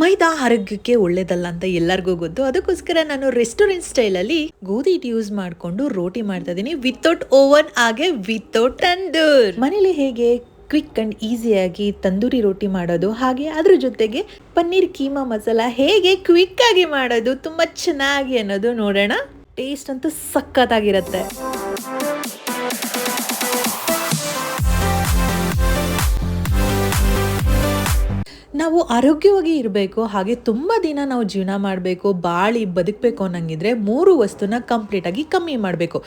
ಮೈದಾ ಆರೋಗ್ಯಕ್ಕೆ ಒಳ್ಳೇದಲ್ಲ ಅಂತ ಎಲ್ಲರಿಗೂ ಗೊತ್ತು. ಅದಕ್ಕೋಸ್ಕರ ನಾನು ರೆಸ್ಟೋರೆಂಟ್ ಸ್ಟೈಲಲ್ಲಿ ಗೋಧಿ ಹಿಟ್ಟು ಯೂಸ್ ಮಾಡಿಕೊಂಡು ರೋಟಿ ಮಾಡ್ತಾ ಇದ್ದೀನಿ ವಿತೌಟ್ ಓವನ್ ಹಾಗೆ ವಿತೌಟ್ ತಂದೂರ್. ಮನೇಲಿ ಹೇಗೆ ಕ್ವಿಕ್ ಅಂಡ್ ಈಸಿಯಾಗಿ ತಂದೂರಿ ರೋಟಿ ಮಾಡೋದು, ಹಾಗೆ ಅದ್ರ ಜೊತೆಗೆ ಪನ್ನೀರ್ ಕೀಮಾ ಮಸಾಲ ಹೇಗೆ ಕ್ವಿಕ್ ಆಗಿ ಮಾಡೋದು, ತುಂಬಾ ಚೆನ್ನಾಗಿ ಅನ್ನೋದು ನೋಡೋಣ. ಟೇಸ್ಟ್ ಅಂತೂ ಸಖತ್ತಾಗಿರುತ್ತೆ. ನಾವು ಆರೋಗ್ಯವಾಗಿ ಇರಬೇಕು, ಹಾಗೆ ತುಂಬ ದಿನ ನಾವು ಜೀವನ ಮಾಡಬೇಕು, ಬಾಳಿ ಬದುಕಬೇಕು ಅನ್ನಂಗಿದ್ರೆ ಮೂರು ವಸ್ತುನ ಕಂಪ್ಲೀಟಾಗಿ ಕಮ್ಮಿ ಮಾಡಬೇಕು.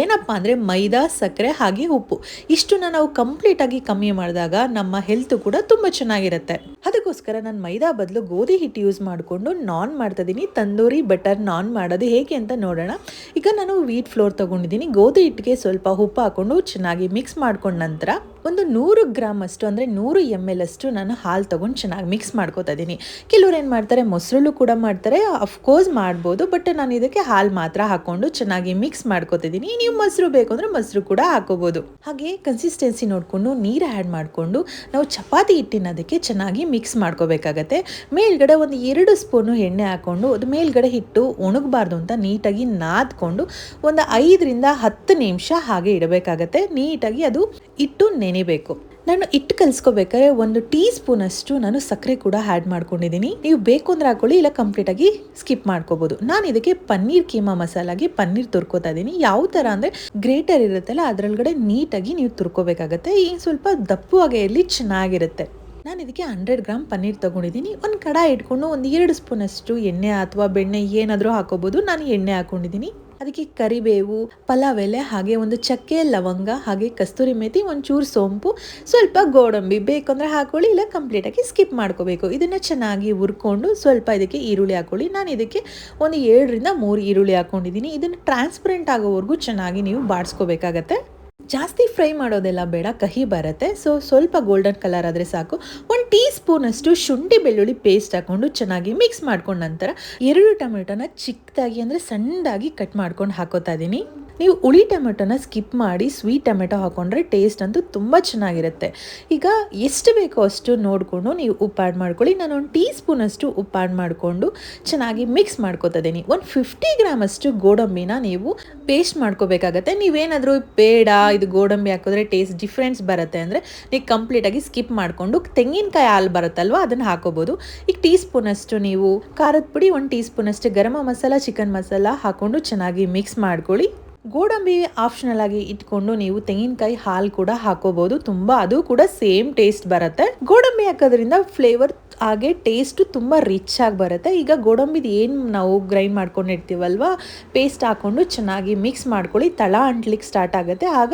ಏನಪ್ಪ ಅಂದರೆ ಮೈದಾ, ಸಕ್ಕರೆ ಹಾಗೆ ಉಪ್ಪು. ಇಷ್ಟನ್ನ ನಾವು ಕಂಪ್ಲೀಟಾಗಿ ಕಮ್ಮಿ ಮಾಡಿದಾಗ ನಮ್ಮ ಹೆಲ್ತ್ ಕೂಡ ತುಂಬ ಚೆನ್ನಾಗಿರುತ್ತೆ. ಅದಕ್ಕೋಸ್ಕರ ನಾನು ಮೈದಾ ಬದಲು ಗೋಧಿ ಹಿಟ್ಟು ಯೂಸ್ ಮಾಡಿಕೊಂಡು ನಾನ್ ಮಾಡ್ತಾ ಇದ್ದೀನಿ ತಂದೂರಿ ಬಟರ್ ನಾನ್ ಮಾಡೋದು ಹೇಗೆ ಅಂತ ನೋಡೋಣ. ಈಗ ನಾನು ವೀಟ್ ಫ್ಲೋರ್ ತೊಗೊಂಡಿದ್ದೀನಿ. ಗೋಧಿ ಹಿಟ್ಟಿಗೆ ಸ್ವಲ್ಪ ಉಪ್ಪು ಹಾಕ್ಕೊಂಡು ಚೆನ್ನಾಗಿ ಮಿಕ್ಸ್ ಮಾಡ್ಕೊಂಡ ನಂತರ ಒಂದು ನೂರು ಗ್ರಾಮ್ ಅಷ್ಟು ಅಂದರೆ ನೂರು ಎಂ ಎಲ್ ಅಷ್ಟು ನಾನು ಹಾಲು ತೊಗೊಂಡು ಚೆನ್ನಾಗಿ ಮಿಕ್ಸ್ ಮಾಡ್ಕೋತಾ ಇದ್ದೀನಿ. ಕೆಲವ್ರು ಏನು ಮಾಡ್ತಾರೆ, ಮೊಸರಲ್ಲೂ ಕೂಡ ಮಾಡ್ತಾರೆ ಅಫ್ಕೋರ್ಸ್ ಮಾಡ್ಬೋದು ಬಟ್ ನಾನು ಇದಕ್ಕೆ ಹಾಲು ಮಾತ್ರ ಹಾಕೊಂಡು ಚೆನ್ನಾಗಿ ಮಿಕ್ಸ್ ಮಾಡ್ಕೋತಿದ್ದೀನಿ ನೀವು ಮೊಸರು ಬೇಕು ಅಂದರೆ ಮೊಸರು ಕೂಡ ಹಾಕೋಬೋದು. ಹಾಗೆ ಕನ್ಸಿಸ್ಟೆನ್ಸಿ ನೋಡಿಕೊಂಡು, ನೀರು ಆ್ಯಡ್ ಮಾಡಿಕೊಂಡು, ನಾವು ಚಪಾತಿ ಹಿಟ್ಟಿನ ಅದಕ್ಕೆ ಚೆನ್ನಾಗಿ ಮಿಕ್ಸ್ ಮಾಡ್ಕೋಬೇಕಾಗತ್ತೆ. ಮೇಲ್ಗಡೆ ಒಂದು ಎರಡು ಸ್ಪೂನು ಎಣ್ಣೆ ಹಾಕ್ಕೊಂಡು ಅದು ಮೇಲ್ಗಡೆ ಹಿಟ್ಟು ಒಣಗಬಾರ್ದು ಅಂತ ನೀಟಾಗಿ ನಾದ್ಕೊಂಡು, ಒಂದು ಐದರಿಂದ ಹತ್ತು ನಿಮಿಷ ಹಾಗೆ ಇಡಬೇಕಾಗತ್ತೆ. ನೀಟಾಗಿ ಅದು ಇಟ್ಟು ನೆನೆಬೇಕು ನಾನು ಹಿಟ್ಟು ಕಲಿಸ್ಕೋಬೇಕಾದ್ರೆ ಒಂದು ಟೀ ಸ್ಪೂನ್ ಅಷ್ಟು ನಾನು ಸಕ್ಕರೆ ಕೂಡ ಆ್ಯಡ್ ಮಾಡ್ಕೊಂಡಿದ್ದೀನಿ. ನೀವು ಬೇಕು ಅಂದರೆ ಹಾಕೊಳ್ಳಿ ಇಲ್ಲ ಕಂಪ್ಲೀಟಾಗಿ ಸ್ಕಿಪ್ ಮಾಡ್ಕೋಬೋದು. ನಾನು ಇದಕ್ಕೆ ಪನ್ನೀರ್ ಕೀಮಾ ಮಸಾಲಾಗಿ ಪನ್ನೀರ್ ತುರ್ಕೋತಾ ಇದ್ದೀನಿ. ಯಾವ ಥರ ಅಂದರೆ ಗ್ರೇಟರ್ ಇರುತ್ತಲ್ಲ, ಅದರೊಳಗಡೆ ನೀಟಾಗಿ ನೀವು ತುರ್ಕೋಬೇಕಾಗತ್ತೆ. ಈ ಸ್ವಲ್ಪ ದಪ್ಪವಾಗಿ ಇರಲಿ ಚೆನ್ನಾಗಿರುತ್ತೆ. ನಾನು ಇದಕ್ಕೆ ಹಂಡ್ರೆಡ್ ಗ್ರಾಮ್ ಪನ್ನೀರ್ ತೊಗೊಂಡಿದ್ದೀನಿ. ಒಂದು ಕಡಾಯಿ ಇಟ್ಕೊಂಡು ಒಂದು ಎರಡು ಸ್ಪೂನಷ್ಟು ಎಣ್ಣೆ ಅಥವಾ ಬೆಣ್ಣೆ ಏನಾದರೂ ಹಾಕೋಬೋದು ನಾನು ಎಣ್ಣೆ ಹಾಕೊಂಡಿದ್ದೀನಿ ಅದಕ್ಕೆ ಕರಿಬೇವು ಪಲಾವ್ ಎಲೆ ಹಾಗೆ ಒಂದು ಚಕ್ಕೆ, ಲವಂಗ, ಹಾಗೆ ಕಸ್ತೂರಿ ಮೇಥಿ ಒಂಚೂರು ಸೋಂಪು, ಸ್ವಲ್ಪ ಗೋಡಂಬಿ ಬೇಕಂದ್ರೆ ಹಾಕೊಳ್ಳಿ, ಇಲ್ಲ ಕಂಪ್ಲೀಟಾಗಿ ಸ್ಕಿಪ್ ಮಾಡ್ಕೋಬೇಕು. ಇದನ್ನು ಚೆನ್ನಾಗಿ ಹುರ್ಕೊಂಡು ಸ್ವಲ್ಪ ಇದಕ್ಕೆ ಈರುಳ್ಳಿ ಹಾಕೊಳ್ಳಿ. ನಾನು ಇದಕ್ಕೆ ಒಂದು ಏಳರಿಂದ ಮೂರು ಈರುಳ್ಳಿ ಹಾಕೊಂಡಿದ್ದೀನಿ. ಇದನ್ನು ಟ್ರಾನ್ಸ್ಪರೆಂಟ್ ಆಗೋವರೆಗೂ ಚೆನ್ನಾಗಿ ನೀವು ಬಾಡಿಸ್ಕೋಬೇಕಾಗತ್ತೆ. ಜಾಸ್ತಿ ಫ್ರೈ ಮಾಡೋದೆಲ್ಲ ಬೇಡ, ಕಹಿ ಬರುತ್ತೆ. ಸೊ ಸ್ವಲ್ಪ ಗೋಲ್ಡನ್ ಕಲರ್ ಆದರೆ ಸಾಕು. ಒಂದು ಟೀ ಸ್ಪೂನಷ್ಟು ಶುಂಠಿ ಬೆಳ್ಳುಳ್ಳಿ ಪೇಸ್ಟ್ ಹಾಕೊಂಡು ಚೆನ್ನಾಗಿ ಮಿಕ್ಸ್ ಮಾಡ್ಕೊಂಡ ನಂತರ ಎರಡು ಟೊಮೆಟೊನ ಚಿಕ್ಕದಾಗಿ ಅಂದರೆ ಸಣ್ಣದಾಗಿ ಕಟ್ ಮಾಡ್ಕೊಂಡು ಹಾಕೋತಾ ಇದ್ದೀನಿ ನೀವು ಹುಳಿ ಟೊಮೆಟೊನ ಸ್ಕಿಪ್ ಮಾಡಿ ಸ್ವೀಟ್ ಟೊಮೆಟೊ ಹಾಕೊಂಡ್ರೆ ಟೇಸ್ಟ್ ಅಂತೂ ತುಂಬ ಚೆನ್ನಾಗಿರುತ್ತೆ. ಈಗ ಎಷ್ಟು ಬೇಕೋ ಅಷ್ಟು ನೋಡಿಕೊಂಡು ನೀವು ಉಪ್ಪು ಆ್ಯಡ್ ಮಾಡ್ಕೊಳ್ಳಿ. ನಾನು ಒಂದು ಟೀ ಸ್ಪೂನಷ್ಟು ಉಪ್ಪು ಆ್ಯಡ್ ಮಾಡಿಕೊಂಡು ಚೆನ್ನಾಗಿ ಮಿಕ್ಸ್ ಮಾಡ್ಕೋತಾ ಇದ್ದೀನಿ. ಒಂದು ಫಿಫ್ಟಿ ಗ್ರಾಮ್ ಅಷ್ಟು ಗೋಡಂಬಿನ ನೀವು ಪೇಸ್ಟ್ ಮಾಡ್ಕೋಬೇಕಾಗತ್ತೆ. ನೀವೇನಾದರೂ ಬೇಡ, ಇದು ಗೋಡಂಬಿ ಹಾಕಿದ್ರೆ ಟೇಸ್ಟ್ ಡಿಫ್ರೆನ್ಸ್ ಬರುತ್ತೆ ಅಂದರೆ ನೀವು ಕಂಪ್ಲೀಟಾಗಿ ಸ್ಕಿಪ್ ಮಾಡಿಕೊಂಡು ತೆಂಗಿನಕಾಯಿ ಹಾಲು ಬರುತ್ತಲ್ವ ಅದನ್ನು ಹಾಕೋಬೋದು. ಈಗ ಟೀ ಸ್ಪೂನಷ್ಟು ನೀವು ಖಾರದ ಪುಡಿ, ಒಂದು ಟೀ ಸ್ಪೂನಷ್ಟು ಗರಮ ಮಸಾಲ ಚಿಕನ್ ಮಸಾಲ ಹಾಕ್ಕೊಂಡು ಚೆನ್ನಾಗಿ ಮಿಕ್ಸ್ ಮಾಡ್ಕೊಳ್ಳಿ. ಗೋಡಂಬಿ ಆಪ್ಷನಲ್ ಆಗಿ ಇಟ್ಕೊಂಡು ನೀವು ತೆಂಗಿನಕಾಯಿ ಹಾಲು ಕೂಡ ಹಾಕೋಬಹುದು ತುಂಬಾ ಅದು ಕೂಡ ಸೇಮ್ ಟೇಸ್ಟ್ ಬರುತ್ತೆ. ಗೋಡಂಬಿ ಹಾಕೋದ್ರಿಂದ ಫ್ಲೇವರ್ ಹಾಗೆ ಟೇಸ್ಟ್ ತುಂಬ ರಿಚ್ ಆಗಿ ಬರುತ್ತೆ. ಈಗ ಗೋಡಂಬಿದು ಏನು ನಾವು ಗ್ರೈಂಡ್ ಮಾಡ್ಕೊಂಡಿರ್ತೀವಲ್ವ ಪೇಸ್ಟ್ ಹಾಕ್ಕೊಂಡು ಚೆನ್ನಾಗಿ ಮಿಕ್ಸ್ ಮಾಡ್ಕೊಳ್ಳಿ. ತಳ ಅಂಟ್ಲಿಕ್ಕೆ ಸ್ಟಾರ್ಟ್ ಆಗುತ್ತೆ. ಆಗ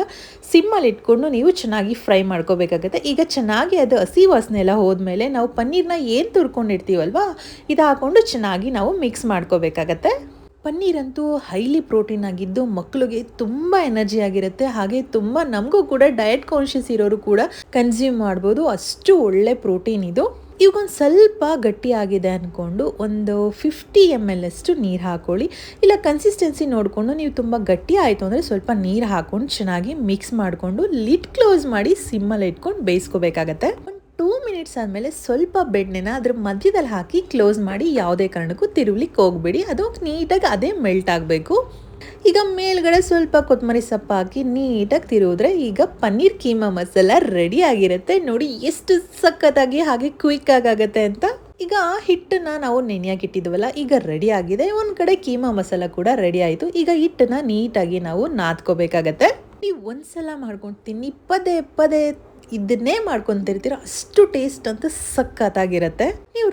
ಸಿಮ್ಮಲ್ಲಿ ಇಟ್ಕೊಂಡು ನೀವು ಚೆನ್ನಾಗಿ ಫ್ರೈ ಮಾಡ್ಕೋಬೇಕಾಗತ್ತೆ. ಈಗ ಚೆನ್ನಾಗಿ ಅದು ಹಸಿ ವಾಸನೆ ಎಲ್ಲ ಹೋದ್ಮೇಲೆ ನಾವು ಪನ್ನೀರ್ನ ಏನು ತುರ್ಕೊಂಡಿರ್ತೀವಲ್ವಾ ಇದು ಹಾಕ್ಕೊಂಡು ಚೆನ್ನಾಗಿ ನಾವು ಮಿಕ್ಸ್ ಮಾಡ್ಕೋಬೇಕಾಗತ್ತೆ. ಪನ್ನೀರಂತೂ ಹೈಲಿ ಪ್ರೋಟೀನ್ ಆಗಿದ್ದು ಮಕ್ಕಳಿಗೆ ತುಂಬ ಎನರ್ಜಿ ಆಗಿರುತ್ತೆ. ಹಾಗೆ ತುಂಬ ನಮಗೂ ಕೂಡ ಡಯಟ್ ಕಾನ್ಷಿಯಸ್ ಇರೋರು ಕೂಡ ಕನ್ಸ್ಯೂಮ್ ಮಾಡ್ಬೋದು. ಅಷ್ಟು ಒಳ್ಳೆ ಪ್ರೋಟೀನ್ ಇದು. ಇವಾಗೊಂದು ಸ್ವಲ್ಪ ಗಟ್ಟಿಯಾಗಿದೆ ಅಂದ್ಕೊಂಡು ಒಂದು ಫಿಫ್ಟಿ ಎಂ ಎಲ್ ಅಷ್ಟು ನೀರು ಹಾಕ್ಕೊಳ್ಳಿ ಇಲ್ಲ ಕನ್ಸಿಸ್ಟೆನ್ಸಿ ನೋಡಿಕೊಂಡು ನೀವು ತುಂಬ ಗಟ್ಟಿ ಆಯಿತು ಅಂದರೆ ಸ್ವಲ್ಪ ನೀರು ಹಾಕ್ಕೊಂಡು ಚೆನ್ನಾಗಿ ಮಿಕ್ಸ್ ಮಾಡಿಕೊಂಡು ಲಿಡ್ ಕ್ಲೋಸ್ ಮಾಡಿ ಸಿಮ್ಮಲ್ಲಿ ಇಟ್ಕೊಂಡು ಬೇಯಿಸ್ಕೋಬೇಕಾಗತ್ತೆ. ಮಿನಿಟ್ಸ್ ಆದಮೇಲೆ ಸ್ವಲ್ಪ ಬೆಣ್ಣೆನ ಅದ್ರ ಮಧ್ಯದಲ್ಲಿ ಹಾಕಿ ಕ್ಲೋಸ್ ಮಾಡಿ ಯಾವುದೇ ಕಾರಣಕ್ಕೂ ತಿರುಗ್ಲಿಕ್ಕೆ ಹೋಗ್ಬೇಡಿ. ಅದು ನೀಟಾಗಿ ಅದೇ ಮೆಲ್ಟ್ ಆಗಬೇಕು. ಈಗ ಮೇಲ್ಗಡೆ ಸ್ವಲ್ಪ ಕೊತ್ತಂಬರಿ ಸೊಪ್ಪು ಹಾಕಿ ನೀಟಾಗಿ ತಿರುವುದ್ರೆ ಈಗ ಪನ್ನೀರ್ ಕೀಮಾ ಮಸಾಲ ರೆಡಿ ಆಗಿರುತ್ತೆ. ನೋಡಿ ಎಷ್ಟು ಸಖತ್ತಾಗಿ ಹಾಗೆ ಕ್ವಿಕ್ ಆಗುತ್ತೆ ಅಂತ. ಈಗ ಹಿಟ್ಟನ್ನ ನಾವು ನೆನೆಯಾಗಿ ಇಟ್ಟಿದ್ವಲ್ಲ, ಈಗ ರೆಡಿ ಆಗಿದೆ. ಒಂದು ಕಡೆ ಕೀಮಾ ಮಸಾಲ ಕೂಡ ರೆಡಿ ಆಯಿತು. ಈಗ ಹಿಟ್ಟನ್ನ ನೀಟಾಗಿ ನಾವು ನಾದ್ಕೋಬೇಕಾಗತ್ತೆ. ನೀವು ಒಂದ್ಸಲ ಮಾಡ್ಕೊಂಡು ತಿನ್ನಿ. ಪದೇ ಪದೇ ಇದನ್ನೇ ಮಾಡ್ಕೊಂತಿರ್ತೀರ ಅಷ್ಟು ಟೇಸ್ಟ್ ಅಂತ ಸಖತ್ತಾಗಿರುತ್ತೆ.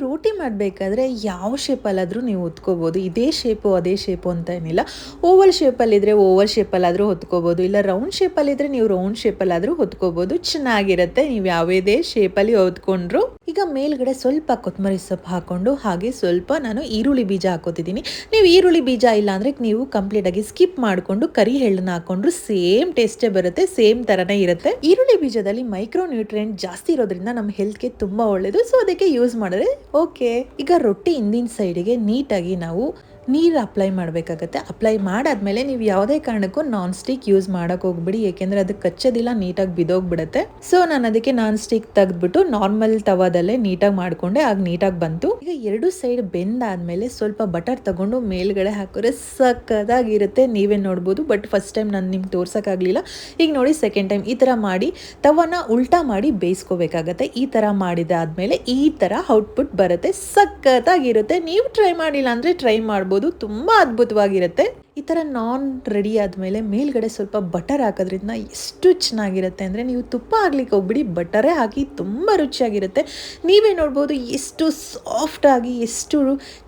ರೋಟಿ ಮಾಡಬೇಕಾದ್ರೆ ಯಾವ ಶೇಪಲ್ಲಾದರೂ ನೀವು ಹೊತ್ಕೋಬೋದು. ಇದೇ ಶೇಪು ಅದೇ ಶೇಪು ಅಂತ ಏನಿಲ್ಲ. ಓವಲ್ ಶೇಪಲ್ಲಿದ್ದರೆ ಓವಲ್ ಶೇಪಲ್ಲಾದರೂ ಹೊತ್ಕೋಬೋದು. ಇಲ್ಲ ರೌಂಡ್ ಶೇಪಲ್ಲಿದ್ದರೆ ನೀವು ರೌಂಡ್ ಶೇಪಲ್ಲಾದರೂ ಹೊತ್ಕೋಬೋದು. ಚೆನ್ನಾಗಿರುತ್ತೆ. ನೀವು ಯಾವುದೇ ಶೇಪಲ್ಲಿ ಹೊತ್ಕೊಂಡ್ರು. ಈಗ ಮೇಲ್ಗಡೆ ಸ್ವಲ್ಪ ಕೊತ್ತಂಬರಿ ಸೊಪ್ಪು ಹಾಕೊಂಡು, ಹಾಗೆ ಸ್ವಲ್ಪ ನಾನು ಈರುಳ್ಳಿ ಬೀಜ ಹಾಕೋತಿದ್ದೀನಿ ನೀವು ಈರುಳ್ಳಿ ಬೀಜ ಇಲ್ಲ ಅಂದರೆ ನೀವು ಕಂಪ್ಲೀಟಾಗಿ ಸ್ಕಿಪ್ ಮಾಡಿಕೊಂಡು ಕರಿ ಎಳ್ಳನ್ನ ಹಾಕೊಂಡ್ರು ಸೇಮ್ ಟೇಸ್ಟೇ ಬರುತ್ತೆ ಸೇಮ್ ಥರನೇ ಇರುತ್ತೆ. ಈರುಳ್ಳಿ ಬೀಜದಲ್ಲಿ ಮೈಕ್ರೋ ನ್ಯೂಟ್ರಿಯೆಂಟ್ ಜಾಸ್ತಿ ಇರೋದ್ರಿಂದ ನಮ್ಮ ಹೆಲ್ತ್ಗೆ ತುಂಬ ಒಳ್ಳೆಯದು ಸೊ ಅದಕ್ಕೆ ಯೂಸ್ ಮಾಡಿದ್ರೆ ಓಕೆ ಈಗ ರೊಟ್ಟಿ ಹಿಂದಿನ ಸೈಡಿಗೆ ನೀಟಾಗಿ ನಾವು ನೀರು ಅಪ್ಲೈ ಮಾಡಬೇಕಾಗತ್ತೆ. ಅಪ್ಲೈ ಮಾಡಾದ್ಮೇಲೆ ನೀವು ಯಾವುದೇ ಕಾರಣಕ್ಕೂ ನಾನ್ ಸ್ಟಿಕ್ ಯೂಸ್ ಮಾಡೋಕೆ ಹೋಗ್ಬಿಡಿ. ಏಕೆಂದರೆ ಅದು ಕಚ್ಚೋದಿಲ್ಲ, ನೀಟಾಗಿ ಬಿದೋಗ್ಬಿಡುತ್ತೆ. ಸೊ ನಾನು ಅದಕ್ಕೆ ನಾನ್ ಸ್ಟಿಕ್ ತೆಗೆದ್ಬಿಟ್ಟು ನಾರ್ಮಲ್ ತವಾದಲ್ಲೇ ನೀಟಾಗಿ ಮಾಡಿಕೊಂಡೆ. ಆಗ ನೀಟಾಗಿ ಬಂತು. ಈಗ ಎರಡು ಸೈಡ್ ಬೆಂದಾದ್ಮೇಲೆ ಸ್ವಲ್ಪ ಬಟರ್ ತಗೊಂಡು ಮೇಲ್ಗಡೆ ಹಾಕಿದ್ರೆ ಸಕ್ಕದಾಗಿರುತ್ತೆ. ನೀವೇ ನೋಡ್ಬೋದು ಬಟ್ ಫಸ್ಟ್ ಟೈಮ್ ನಾನು ನಿಮ್ಗೆ ತೋರ್ಸೋಕ್ಕಾಗಲಿಲ್ಲ. ಈಗ ನೋಡಿ ಸೆಕೆಂಡ್ ಟೈಮ್ ಈ ಥರ ಮಾಡಿ ತವನ ಉಲ್ಟಾ ಮಾಡಿ ಬೇಯಿಸ್ಕೋಬೇಕಾಗತ್ತೆ. ಈ ಥರ ಮಾಡಿದಾದ್ಮೇಲೆ ಈ ಥರ ಔಟ್ಪುಟ್ ಬರುತ್ತೆ. ಸಕ್ಕತ್ತಾಗಿರುತ್ತೆ. ನೀವು ಟ್ರೈ ಮಾಡಿಲ್ಲ ಅಂದರೆ ಟ್ರೈ ಮಾಡ್ಬೋದು ತುಂಬ ಅದ್ಭುತವಾಗಿರುತ್ತೆ. ಈ ಥರ ನಾನ್ ರೆಡಿ ಆದಮೇಲೆ ಮೇಲ್ಗಡೆ ಸ್ವಲ್ಪ ಬಟರ್ ಹಾಕೋದ್ರಿಂದ ಎಷ್ಟು ಚೆನ್ನಾಗಿರುತ್ತೆ ಅಂದರೆ ನೀವು ತುಪ್ಪ ಹಾಕ್ಲಿಕ್ಕೆ ಹೋಗ್ಬಿಡಿ, ಬಟರೇ ಹಾಕಿ ತುಂಬ ರುಚಿಯಾಗಿರುತ್ತೆ. ನೀವೇ ನೋಡ್ಬೋದು ಎಷ್ಟು ಸಾಫ್ಟಾಗಿ ಎಷ್ಟು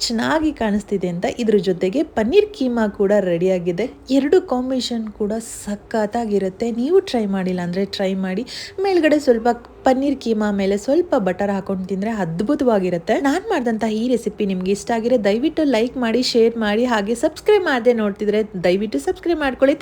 ಚೆನ್ನಾಗಿ ಕಾಣಿಸ್ತಿದೆ ಅಂತ. ಇದ್ರ ಜೊತೆಗೆ ಪನ್ನೀರ್ ಕೀಮಾ ಕೂಡ ರೆಡಿಯಾಗಿದೆ ಎರಡು ಕಾಂಬಿನೇಷನ್ ಕೂಡ ಸಖತ್ತಾಗಿರುತ್ತೆ. ನೀವು ಟ್ರೈ ಮಾಡಿಲ್ಲ ಅಂದರೆ ಟ್ರೈ ಮಾಡಿ. ಮೇಲ್ಗಡೆ ಸ್ವಲ್ಪ ಪನ್ನೀರ್ ಕೀಮಾ ಮೇಲೆ ಸ್ವಲ್ಪ ಬಟರ್ ಹಾಕೊಂಡು ತಿಂದರೆ ಅದ್ಭುತವಾಗಿರುತ್ತೆ. ನಾನು ಮಾಡಿದಂಥ ಈ ರೆಸಿಪಿ ನಿಮ್ಗೆ ಇಷ್ಟ ಆಗಿರೋ ದಯವಿಟ್ಟು ಲೈಕ್ ಮಾಡಿ, ಶೇರ್ ಮಾಡಿ, ಹಾಗೆ ಸಬ್ಸ್ಕ್ರೈಬ್ ಮಾಡದೆ ನೋಡ್ತಿದ್ರೆ ದಯವಿಟ್ಟು ಸಬ್ಸ್ಕ್ರೈಬ್ ಮಾಡ್ಕೊಳ್ಳಿ.